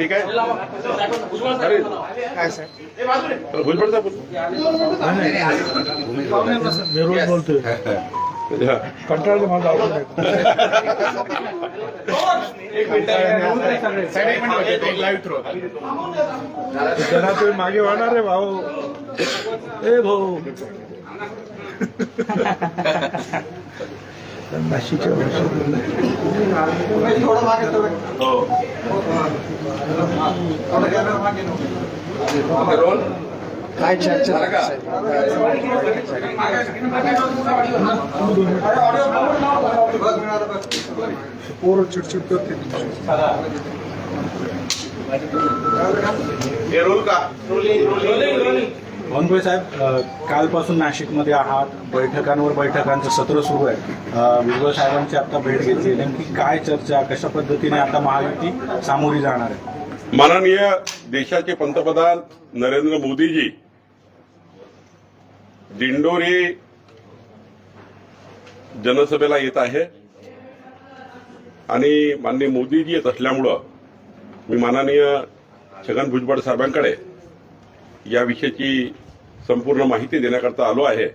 ठीक आहे? अरे. काय सर भुजबळ साहेब मी रोज बोलतोय. कंटाळले माझा आवडत जरा तुम्ही मागे वाढणार रे भाऊ. ए भाऊ. नाशिकच्या काय चर्चा पोरं चिडचिड करते हे रोल का भोनभोई साहेब कालपासून नाशिकमध्ये आहात. बैठकांवर बैठकांचं सत्र सुरू आहे. भुजबळ साहेबांची आता भेट घेतली नेमकी काय चर्चा कशा पद्धतीने आता महायुती सामोरी जाणार आहे? माननीय देशाचे पंतप्रधान नरेंद्र मोदीजी दिंडोरी जनसभेला येत आहे. आणि माननीय मोदीजी येत असल्यामुळं मी माननीय छगन भुजबळ साहेबांकडे याविषयीची संपूर्ण माहिती देण्याकरता आलो आहे.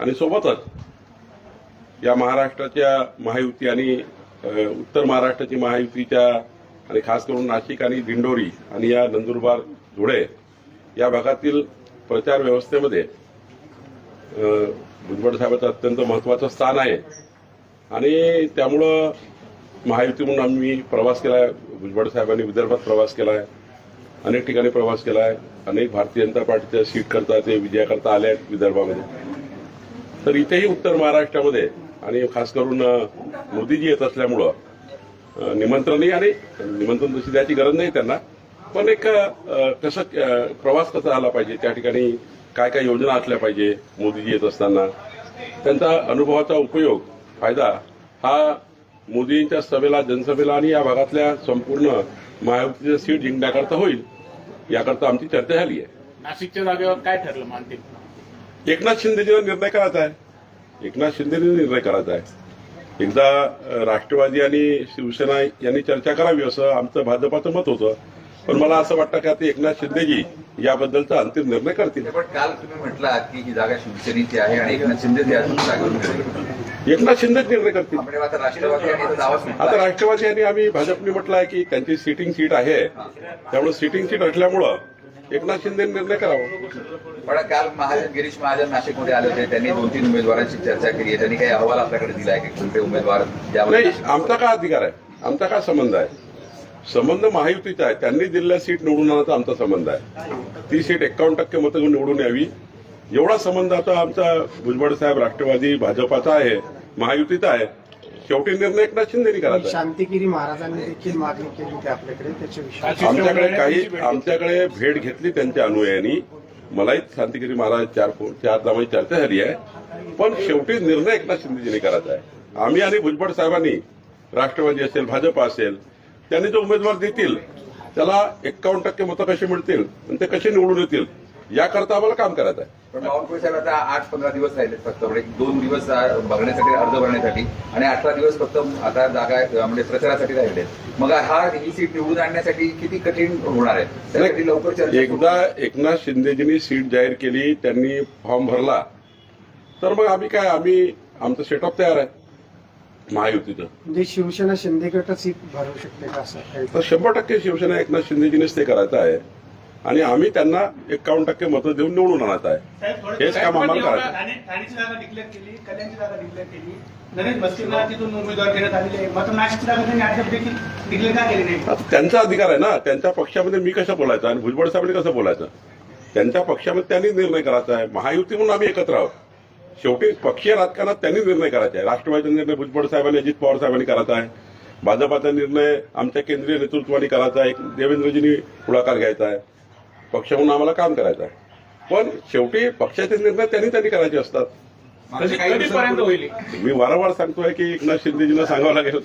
आणि सोबतच या महाराष्ट्राच्या महायुती आणि उत्तर महाराष्ट्राची महायुतीच्या आणि खास करून नाशिक आणि दिंडोरी आणि या नंदुरबार धुळे या भागातील प्रचार व्यवस्थेमध्ये भुजबळ साहेबांचं अत्यंत महत्वाचं स्थान आहे. आणि त्यामुळं महायुती म्हणून आम्ही प्रवास केला आहे भुजबळ साहेबांनी विदर्भात प्रवास केला आहे अनेक ठिकाणी प्रवास केला आहे अनेक भारतीय जनता पार्टीच्या सीट करता ते विजयाकरता आले आहेत विदर्भामध्ये. तर इथेही उत्तर महाराष्ट्रामध्ये आणि खास करून मोदीजी येत असल्यामुळं निमंत्रणही आणि निमंत्रण तशी द्यायची गरज नाही त्यांना. पण एक कसं प्रवास कसा आला पाहिजे? त्या ठिकाणी काय काय योजना असल्या पाहिजे? मोदीजी येत असताना. त्यांचा अनुभवाचा उपयोग फायदा हा मोदींच्या सभेला जनसभेला आणि या भागातल्या संपूर्ण महायुतीचं सीट जिंकण्याकरता होईल. याकरता आमची चर्चा झाली आहे. नाशिकच्या जागेवर काय ठरलं मानते? एकनाथ शिंदेजीला निर्णय करायचा आहे एकनाथ शिंदेने निर्णय करायचा आहे एकदा राष्ट्रवादी आणि शिवसेना यांनी चर्चा करावी असं आमचं भाजपाचं मत होतं. पण मला असं वाटतं की आता एकनाथ शिंदेजी याबद्दलचा अंतिम निर्णय करतील. पण काल तुम्ही म्हटलात की ही जागा शिवसेनेची आहे आणि एकनाथ शिंदे. एकनाथ शिंदेच निर्णय करतील. आता राष्ट्रवादी आणि आम्ही भाजपने म्हटलं आहे की त्यांची सिटिंग सीट आहे. त्यामुळे सिटिंग सीट असल्यामुळं एकनाथ शिंदे निर्णय करावा. पण काल महाजन गिरीश महाजन नाशिकमध्ये आले होते. त्यांनी दोन तीन उमेदवारांची चर्चा केली आहे. त्यांनी काही अहवाल आपल्याकडे दिला आहे की कोणते उमेदवार आमचा काय अधिकार आहे? आमचा काय संबंध आहे? संबंध महायुतीचा आहे. त्यांनी दिलेल्या सीट निवडून आणण्याचा आमचा संबंध आहे. ती सीट एकावन्न टक्के मतं घेऊन निवडून यावी. एवढा संबंध आता आमचा भुजबळ साहेब राष्ट्रवादी भाजपाचा आहे महायुतीचा आहे. शेवटी निर्णय एकनाथ शिंदेनी करायचा आहे. शांतिगिरी महाराजांनी देखील मागणी केली होती आपल्याकडे. त्याच्याविषयी आमच्याकडे काही आमच्याकडे भेट घेतली त्यांच्या अनुयायांनी. मलाही शांतिगिरी महाराज चार चार दामाची चर्चा झाली आहे. पण शेवटी निर्णय एकनाथ शिंदेजीने करायचा आहे. आम्ही आणि भुजबळ साहेबांनी राष्ट्रवादी असेल भाजप असेल त्यांनी जो उमेदवार देतील त्याला एक्कावन्न टक्के मतं कशी मिळतील आणि ते कसे निवडून येतील याकरता आम्हाला काम करायचं आहे. पण बावनकुळे साहेब आता आठ पंधरा दिवस राहिले फक्त म्हणजे दोन दिवस बघण्यासाठी अर्ज भरण्यासाठी आणि अठरा दिवस फक्त आता जागा म्हणजे प्रचारासाठी राहिले मग हा ही सीट निवडून आणण्यासाठी किती कठीण होणार आहे? त्यासाठी लवकर एकदा एकनाथ शिंदेजींनी सीट जाहीर केली त्यांनी फॉर्म भरला. तर मग आम्ही काय आम्ही आमचं सेटअप तयार आहे. महायुतीचं. म्हणजे शिवसेना शिंदे गट सीट भरू शकते का असं तर शंभर टक्के शिवसेना एकनाथ शिंदेजीनेच ते करायचं आहे. आणि आम्ही त्यांना एकावन्न टक्के मतं देऊन निवडून आणायचं आहे. हेच काम आम्हाला करायचं आहे. ठाण्याची जागा डिक्लेअर केली कल्याणची जागा डिक्लेअर केली. नरेश भस्कींना तिथून उमेदवार देण्यात आलेले आहे मात्र नाशिकची जागा त्यांनी अद्याप देखील डिक्लेअर का केली नाही? आता त्यांचा अधिकार आहे ना. त्यांच्या पक्षामध्ये मी कसं बोलायचं? आणि भुजबळ साहेबांनी कसं बोलायचं? त्यांच्या पक्षामध्ये त्यांनी निर्णय करायचा आहे. महायुती म्हणून आम्ही एकत्र आहोत. शेवटी पक्षीय राजकारणात त्यांनी निर्णय करायचा आहे. राष्ट्रवादीचा निर्णय भुजबळ साहेबांनी अजित पवार साहेबांनी करायचा आहे. भाजपाचा निर्णय आमच्या केंद्रीय नेतृत्वाने करायचा आहे. देवेंद्रजींनी पुढाकार घ्यायचा आहे. पक्ष म्हणून आम्हाला काम करायचं आहे. पण शेवटी पक्षाचे निर्णय त्यांनी त्यांनी करायचे असतात. मी वारंवार सांगतोय की एकनाथ शिंदेजींना सांगावं लागेल.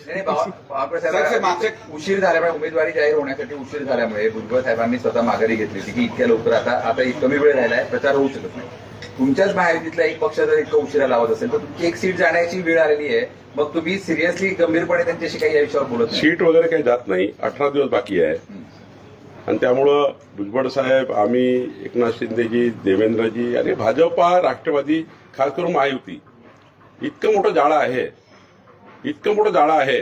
उशीर झाल्यामुळे उमेदवारी जाहीर होण्यासाठी उशीर झाल्यामुळे भुजबळ साहेबांनी स्वतः माघारी घेतली होती की इतक्या लवकर आता आता कमी वेळ राहिला आहे प्रचार होऊ शकत नाही. तुमच्याच महायुतीतला एक पक्ष जर इतकं उशिरा लावत असेल. तर तुमची एक सीट जाण्याची वेळ आलेली आहे. मग तुम्ही सिरियसली गंभीरपणे त्यांच्याशी काही या विषयावर बोलत सीट वगैरे काही जात नाही. अठरा दिवस बाकी आहे. आणि त्यामुळं भुजबळ साहेब आम्ही एकनाथ शिंदेजी देवेंद्रजी आणि भाजपा राष्ट्रवादी खास करून महायुती इतकं मोठं जाळं आहे. इतकं मोठं जाळं आहे.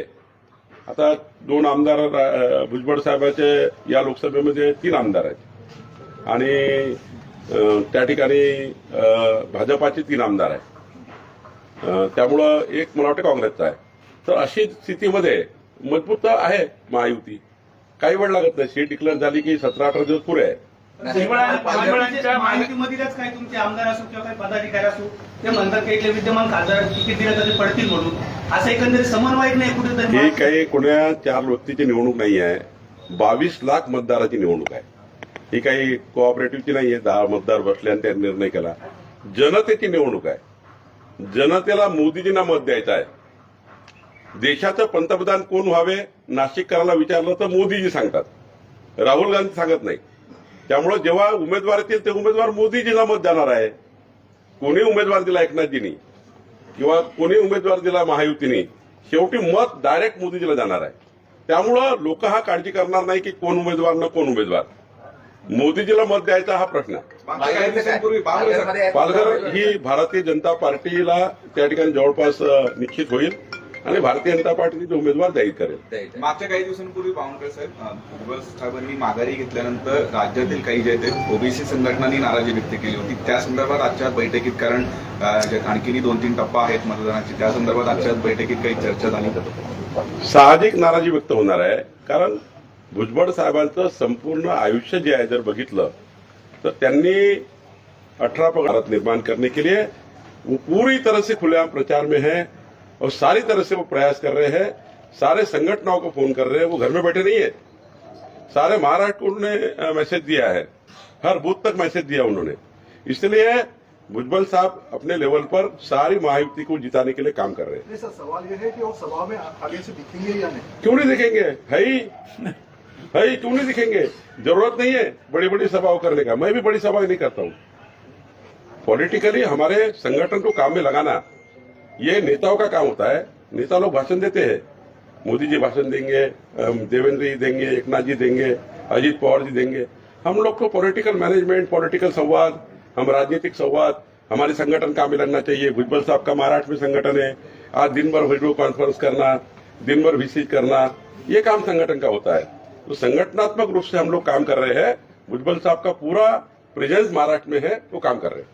आता दोन आमदार भुजबळ साहेबाचे या लोकसभेमध्ये तीन आमदार आहेत. आणि त्या ठिकाणी भाजपाचे तीन आमदार आहेत. अं, त्यामुळं एक मला वाटतं काँग्रेसचा आहे. तर अशी स्थितीमध्ये मजबूत तर आहे महायुती. काही वेळ लागत नाही. सीट डिक्लेअर झाली की सतरा अठरा दिवस पुरे आहे काही तुमचे आमदार असो किंवा काही पदाधिकारी असो ते म्हणतात की इथले विद्यमान खासदार तिकीट दिलं तरी पडतील म्हणून. असं एकंदरीत समन्वयक नाही ही कुठेतरी काही कोण्या चार व्यक्तीची निवडणूक नाही आहे बावीस लाख मतदाराची निवडणूक आहे. ही काही कोऑपरेटिव्हची नाही आहे दहा मतदार बसले आणि त्यांनी निर्णय केला. जनतेची निवडणूक आहे. जनतेला मोदीजींना मत द्यायचं आहे. देशाचं पंतप्रधान कोण व्हावे नाशिककरांना विचारलं तर मोदीजी सांगतात. राहुल गांधी सांगत नाही. त्यामुळे जेव्हा उमेदवार येतील ते उमेदवार मोदीजींना मत देणार आहे. कोणी उमेदवार दिला एकनाथजींनी? किंवा कोणी उमेदवार दिला महायुतीने? शेवटी मत डायरेक्ट मोदीजीला जाणार आहे. त्यामुळं लोक हा काळजी करणार नाही की कोण उमेदवार न कोण उमेदवार. मोदीजीला मत द्यायचा हा प्रश्न. पालघर ही भारतीय जनता पार्टीला त्या ठिकाणी जवळपास निश्चित होईल. आणि भारतीय जनता पार्टीचे उमेदवार जाहीर करेल. मागच्या काही दिवसांपूर्वी बावनकर साहेब भुजबळ साहेबांनी माघारी घेतल्यानंतर राज्यातील काही जे आहेत ओबीसी संघटनांनी नाराजी व्यक्त केली होती. त्या संदर्भात आजच्या बैठकीत कारण आणखीनही दोन तीन टप्पा आहेत मतदानाचे त्या संदर्भात आजच्या बैठकीत काही चर्चा झाली. साहजिक नाराजी व्यक्त होणार आहे कारण भुजबळ साहेबांचं संपूर्ण आयुष्य जे आहे जर बघितलं तर त्यांनी अठारह भारत निर्माण करने के लिए वो पूरी तरह से खुलेआम प्रचार में है और सारी तरह से वो प्रयास कर रहे हैं. सारे संगठनों को फ़ोन कर रहे हैं वो घर में बैठे नहीं है. सारे महाराष्ट्र को उन्होंने मैसेज दिया है. हर बूथ तक मैसेज दिया उन्होंने. इसलिए भुजबल साहब अपने लेवल पर सारी महायुक्ति को जिताने के लिए काम कर रहे हैं। सवाल यह है कि वो सभा में आगे से दिखेंगे या नहीं? क्यों नहीं दिखेंगे? है ही। ही क्यों नहीं दिखेंगे? ज़रूरत नहीं है बड़ी बड़ी सभाओं करने का मैं भी बड़ी सभा नहीं करता हूँ। पॉलिटिकली हमारे संगठन को काम में लगाना, ये नेताओं का काम होता है। नेता लोग भाषण देते हैं। मोदी जी भाषण देंगे देवेंद्र जी देंगे, एकनाथ जी देंगे, अजीत पवार जी देंगे। हम लोग को पॉलिटिकल मैनेजमेंट पॉलिटिकल संवाद, हम राजनीतिक संवाद, हमारे संगठन काम में लगना चाहिए। भुजबल साहब का महाराष्ट्र में संगठन है। आज दिन भर वीडियो कॉन्फ्रेंस करना, दिन भर विज़िट करना, ये काम संगठन का होता है। तो संगठनात्मक रूप से हम लोग काम कर रहे हैं। भुजबल साहब का पूरा प्रेजेंस महाराष्ट्र में है वो काम कर रहे हैं।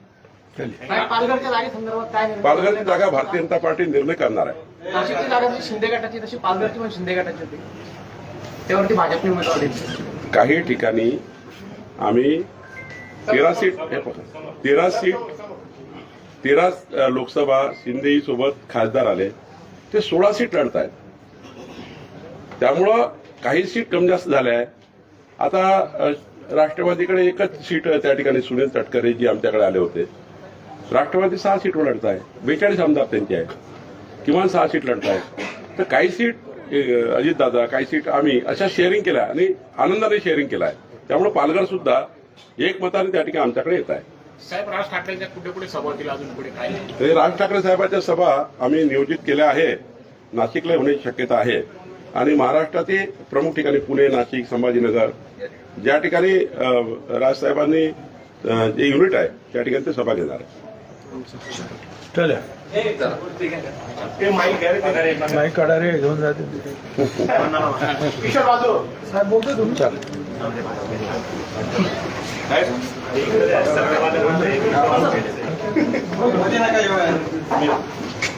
पालघरची जागा भारतीय जनता पार्टी निर्णय करणार आहे। नाशिकची जागा शिंदे गटाची तशी पालघरची पण शिंदे गटाची होती. त्यावरती भाजपने उमेदवार काही ठिकाणी आम्ही तेरा सीट हे तेरा सीट तेरा लोकसभा शिंदे सोबत खासदार आले. ते सोळा सीट लढत आहेत त्यामुळं काही सीट कमी जास्त झाल्या आहे आता राष्ट्रवादीकडे एकच सीट त्या ठिकाणी सुनील तटकरे जी आमच्याकडे आले होते. राष्ट्रवादी सहा सीटवर लढत आहे. बेचाळीस आमदार त्यांचे आहे किमान सहा सीट लढत आहे तर काही सीट अजित दादा काही सीट आम्ही अशा शेअरिंग केल्या आणि आनंदाने शेअरिंग केला आहे त्यामुळे पालघर सुद्धा एक मताने त्या ठिकाणी आमच्याकडे येत आहे. साहेब राज ठाकरेंच्या कुठे कुठे सभा होतील अजून पुढे काय? राज ठाकरे साहेबांच्या सभा आम्ही नियोजित केल्या आहे नाशिकला होण्याची शक्यता आहे. आणि महाराष्ट्रातील प्रमुख ठिकाणी पुणे नाशिक संभाजीनगर. ज्या ठिकाणी राजसाहेबांनी जे युनिट आहे त्या ठिकाणी ते सभा घेणार आहे चला. ते माईक घ्या रे, ते. घरी. नाही काढा रे घेऊन जाते साहेब बोलतो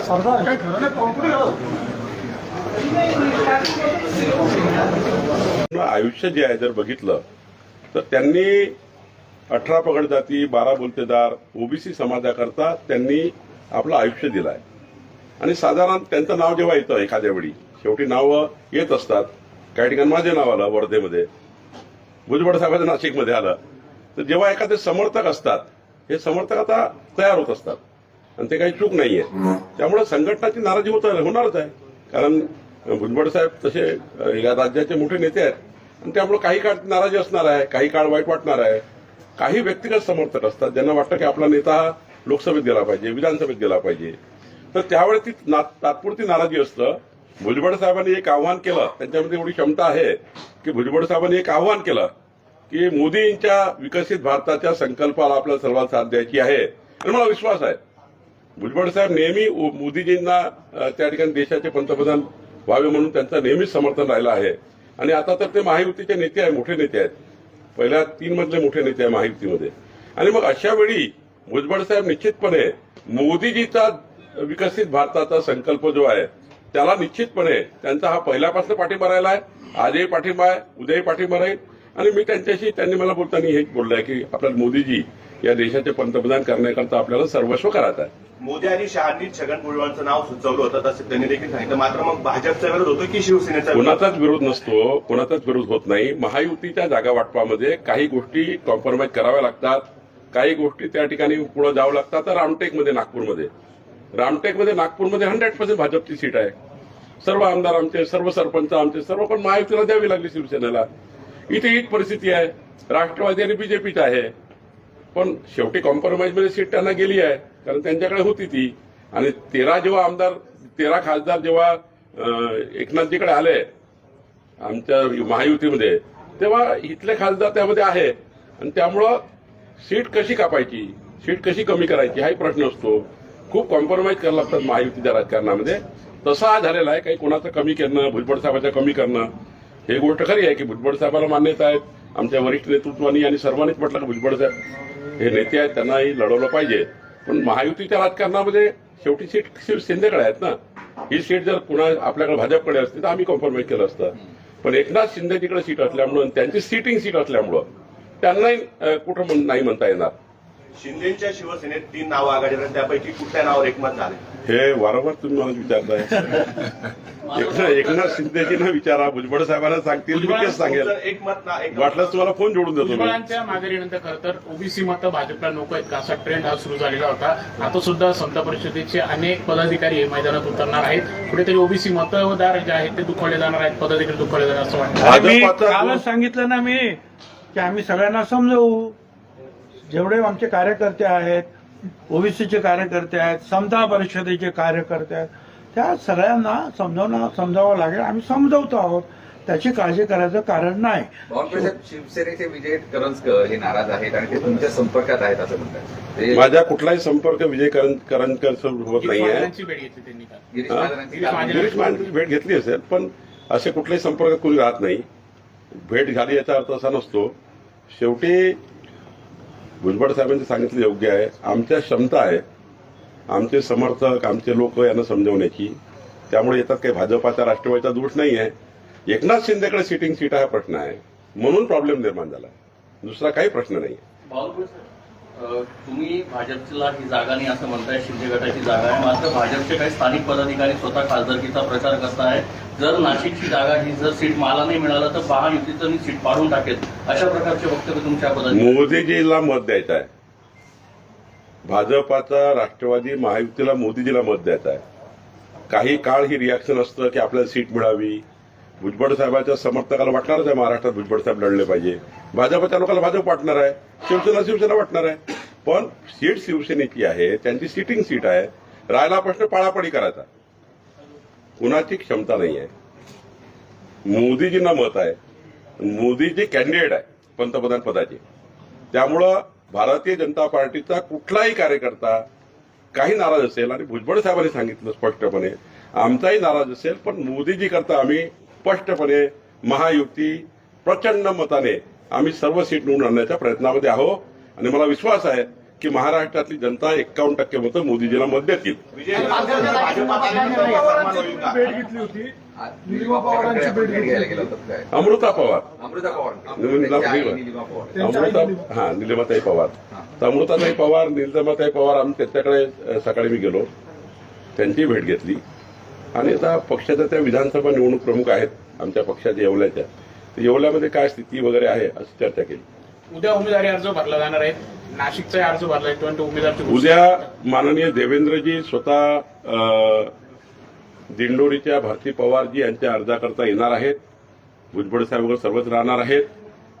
सरदार काय खरं नाही आयुष्य जे आहे जर बघितलं तर त्यांनी अठरा पगड जाती बारा बोलतेदार ओबीसी समाजाकरता त्यांनी आपलं आयुष्य दिलं आहे आणि साधारण त्यांचं नाव जेव्हा येतं एखाद्या वेळी शेवटी नावं येत असतात. काही ठिकाणी माझे नाव आलं वर्धेमध्ये. भुजबळ साहेबांचं नाशिकमध्ये आलं. तर जेव्हा एखादे समर्थक असतात हे समर्थक आता तयार होत असतात. आणि ते काही चूक नाहीये. त्यामुळे संघटनाची नाराजी होत होणारच आहे. कारण भुजबळ साहेब तसे या राज्याचे मोठे नेते आहेत. आणि त्यामुळे काही काळ नाराजी असणार आहे काही काळ वाईट वाटणार आहे. काही व्यक्तिगत समर्थक असतात. ज्यांना वाटतं की आपला नेता लोकसभेत गेला पाहिजे विधानसभेत गेला पाहिजे. तर त्यावेळी ती ना- तात्पुरती नाराजी असतं. भुजबळ साहेबांनी एक आव्हान केलं. त्यांच्यामध्ये एवढी क्षमता आहे की भुजबळ साहेबांनी एक आव्हान केलं की मोदींच्या विकसित भारताच्या संकल्पाला आपल्याला सर्वात साथ द्यायची आहे. आणि मला विश्वास आहे. भुजबळ साहेब नेहमी मोदीजींना त्या ठिकाणी देशाचे पंतप्रधान व्हावे म्हणून त्यांचं नेहमीच समर्थन राहिलं आहे. आणि आता तर ते महायुतीचे नेते आहे मोठे नेते आहेत. पहिल्या तीन मधले मोठे नेते आहे महायुतीमध्ये. आणि मग अशा वेळी भुजबळ साहेब निश्चितपणे मोदीजीचा विकसित भारताचा संकल्प जो आहे त्याला निश्चितपणे त्यांचा हा पहिल्यापासून पाठिंबा राहिला आहे. आजही पाठिंबा आहे उद्याही पाठिंबा राहील. आणि मी त्यांच्याशी त्यांनी मला बोलताना हेच बोललंय की आपल्याला मोदीजी या देशाचे पंतप्रधान करण्याकरता आपल्याला सर्वस्व करायचं आहे. मोदी आणि शहांनी छगन भुजबळांचं नाव सुचवलं होतं तसं त्यांनी देखील सांगितलं. मात्र मग भाजपचा विरोध होतो की शिवसेनेचा? कोणाचाच विरोध नसतो कोणाचाच विरोध होत नाही. महायुतीच्या जागा वाटपामध्ये काही गोष्टी कॉम्प्रोमाइज कराव्या लागतात. काही गोष्टी त्या ठिकाणी पुढे जावं लागतात. तर रामटेकमध्ये नागपूरमध्ये. रामटेकमध्ये नागपूरमध्ये हंड्रेड पर्सेंट भाजपची सीट आहे. सर्व आमदार आमचे सर्व सरपंच आमचे सर्व पण महायुतीला द्यावी लागली शिवसेनेला. इथे हीच परिस्थिती आहे. राष्ट्रवादी आणि बीजेपीची आहे. पण शेवटी कॉम्प्रोमाइजमध्ये सीट त्यांना गेली आहे कारण त्यांच्याकडे होती ती. आणि तेरा जेव्हा आमदार तेरा खासदार जेव्हा एकनाथजीकडे आले आमच्या महायुतीमध्ये तेव्हा इथले खासदार त्यामध्ये आहे. आणि त्यामुळं सीट कशी कापायची सीट कशी कमी करायची हाही प्रश्न असतो. खूप कॉम्प्रोमाइज करायला लागतात महायुतीच्या राजकारणामध्ये. तसा हा झालेला आहे काही कोणाचं कमी करणं भुजबळ साहेबाचं कमी करणं हे गोष्ट खरी आहे की भुजबळ साहेबाला मान्यता आहेत. आमच्या वरिष्ठ नेतृत्वानी आणि सर्वांनीच म्हटलं की भुजबळ साहेब हे नेते आहेत त्यांनाही लढवलं पाहिजे. पण महायुतीच्या राजकारणामध्ये शेवटी सीट शिव- शिंदेकडे आहेत ना. ही सीट जर पुन्हा आपल्याकडे भाजपकडे असती तर आम्ही कॉम्प्रोमाइज केलं असतं. पण एकनाथ शिंदे तिकडे सीट असल्यामुळं त्यांची सिटिंग सीट असल्यामुळं त्यांनाही कुठं म्हण- नाही म्हणता येणार. शिंदेच्या शिवसेनेत तीन नावं आघाडीवर त्यापैकी कुठल्या नावावर एकमत झाले हे वारंवार तुम्ही मला विचारताय. एकनाथ एकनाथ शिंदेजींना विचारा. भुजबळ साहेबांना सांगतील मी तेच सांगेल. एकमत ना एक वाटलंच तुम्हाला फोन जोडून देतो भुजबळांच्या माघारीनंतर खरं तर ओबीसी मतं भाजपला नको आहेत. का असा ट्रेंड हा सुरू झालेला होता. आता सुद्धा संत परिषदेचे अनेक पदाधिकारी हे मैदानात उतरणार आहेत. कुठेतरी ओबीसी मतदार जे आहेत ते दुखवले जाणार आहेत. पदाधिकारी दुखवले जाणार असं वाटतं. सांगितलं ना मी की आम्ही सगळ्यांना समजवू. जेवढे आमचे कार्यकर्ते आहेत ओबीसीचे कार्यकर्ते आहेत समता परिषदेचे कार्यकर्ते आहेत त्या सगळ्यांना समजावणं समजावं लागेल. आम्ही समजवतो आहोत. त्याची काळजी करायचं कारण नाही. शिवसेनेचे विजय करंजकर हे नाराज आहेत आणि ते तुमच्या संपर्कात आहेत असं म्हणतात. ते माझा कुठलाही संपर्क विजय करंजकर सोबत होत त्यांनी काल. गिरीश हा? महाजनांची भेट घेतली असेल पण असे कुठल्याही संपर्क कोणी राहत नाही. भेट झाली याचा अर्थ असा नसतो. शेवटी भुजबळ साहेबांनी सांगितलं योग्य आहे. आमच्या क्षमता आहे. आमचे समर्थक आमचे लोक यांना समजवण्याची. त्यामुळे येतात काही भाजपाचा राष्ट्रवादीचा दोष नाही आहे. एकनाथ शिंदेकडे सिटिंग सीट हा प्रश्न आहे. म्हणून प्रॉब्लेम निर्माण झाला दुसरा काही प्रश्न नाही तुम्ही भाजपला ही जागा नाही असं म्हणताय शिंदे गटाची जागा आहे. मात्र भाजपचे काही स्थानिक पदाधिकारी स्वतः खासदारकीचा प्रचार करताय. जर नाशिकची जागा ही जर सीट मला नाही मिळालं तर महायुतीचं मी सीट पाडून टाकेल. अशा प्रकारचे वक्तव्य तुमच्या पदाधिकारी मोदीजीला मत द्यायचं आहे. भाजपाचा राष्ट्रवादी महायुतीला मोदीजीला मत द्यायचं आहे. काही काळ ही रिॲक्शन असतं की आपल्याला सीट मिळावी. भुजबळ साहेबाच्या समर्थकाला वाटणारच आहे महाराष्ट्रात भुजबळ साहेब लढले पाहिजे. भाजपच्या लोकांना भाजप वाटणार आहे. शिवसेना शिवसेना वाटणार आहे. पण सीट शिवसेनेची आहे त्यांची सिटिंग सीट आहे. राहिला प्रश्न पाळापाळी करायचा. कुणाची क्षमता नाही आहे. मोदीजींना मत आहे. मोदीजी कॅन्डिडेट आहे पंतप्रधान पदाचे. त्यामुळं भारतीय जनता पार्टीचा कुठलाही कार्यकर्ता काही नाराज असेल आणि भुजबळ साहेबांनी सांगितलं स्पष्टपणे आमचाही नाराज असेल पण मोदीजी करता आम्ही स्पष्टपणे महायुती प्रचंड मताने आम्ही सर्व सीट निवडून आणण्याच्या प्रयत्नामध्ये आहोत. आणि मला विश्वास आहे की महाराष्ट्रातली जनता एक्कावन्न टक्के मतं मोदीजीला मत देतील. अमृता पवार. अमृता हा निलिमाताई पवार. तर अमृताताई पवार निलिमाताई पवार आम्ही त्याच्याकडे सकाळी मी गेलो. त्यांची भेट घेतली. आणि आता पक्षाच्या त्या विधानसभा निवडणूक प्रमुख आहेत आमच्या पक्षाच्या येवल्याच्या. तर येवल्यामध्ये काय स्थिती वगैरे आहे अशी चर्चा केली. उद्या उमेदवारी अर्ज भरला जाणार आहे. नाशिकचा अर्ज भरला आहे घोषणा- उद्या माननीय देवेंद्रजी स्वतः दिंडोरीच्या भारती पवारजी यांच्या अर्जाकरता येणार आहेत. भुजबळ साहेब वगैरे सर्वच राहणार आहेत.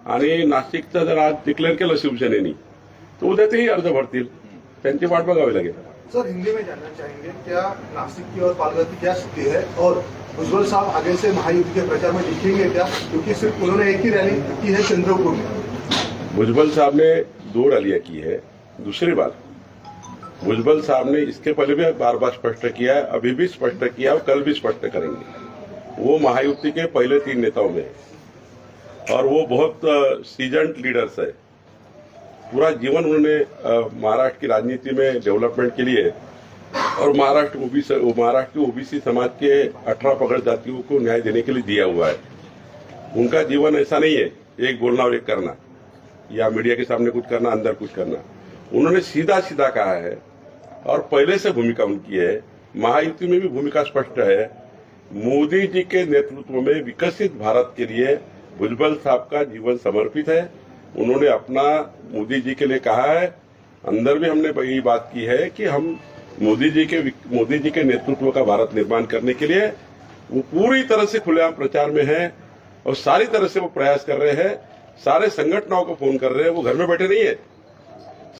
आणि नाशिकचं जर आज डिक्लेअर केलं शिवसेनेनी तर उद्या तेही अर्ज भरतील. त्यांची वाट बघावी लागेल. सर, हिंदी में जानना चाहेंगे, क्या नासिक की और पालघर की क्या स्थिति है? और उज्जवल साहब आगे से महायुति के प्रचार में दिखेंगे क्या? क्योंकि सिर्फ़ उन्होंने एक ही रैली की है चंद्रपुर में। भुजबल साहब ने दो रैलियाँ की है, दूसरी बात भुजबल साहब ने इसके पहले भी बार बार स्पष्ट किया है, अभी भी स्पष्ट किया और कल भी स्पष्ट करेंगे। वो महायुक्ति के पहले तीन नेताओं में और वो बहुत सीज़न लीडर्स है। पूरा जीवन उन्होंने महाराष्ट्र की राजनीति में डेवलपमेंट के लिए और महाराष्ट्र महाराष्ट्र के ओबीसी समाज के अठारह पकड़ जातियों को न्याय देने के लिए दिया हुआ है। उनका जीवन ऐसा नहीं है, एक बोलना और एक करना। या मीडिया के सामने कुछ करना, अंदर कुछ करना। उन्होंने सीधा सीधा कहा है और पहले से भूमिका उनकी है। महायुति में भी भूमिका स्पष्ट है। मोदी जी के नेतृत्व में विकसित भारत के लिए भुजबल साहब का जीवन समर्पित है। उन्होंने अपना मोदी जी के लिए कहा है। अंदर भी हमने यही बात की है कि हम मोदी जी के मोदी जी के नेतृत्व का भारत निर्माण करने के लिए वो पूरी तरह से खुलेआम प्रचार में है और सारी तरह से वो प्रयास कर रहे हैं। सारे संगठनों को फ़ोन कर रहे हैं। वो घर में बैठे नहीं है।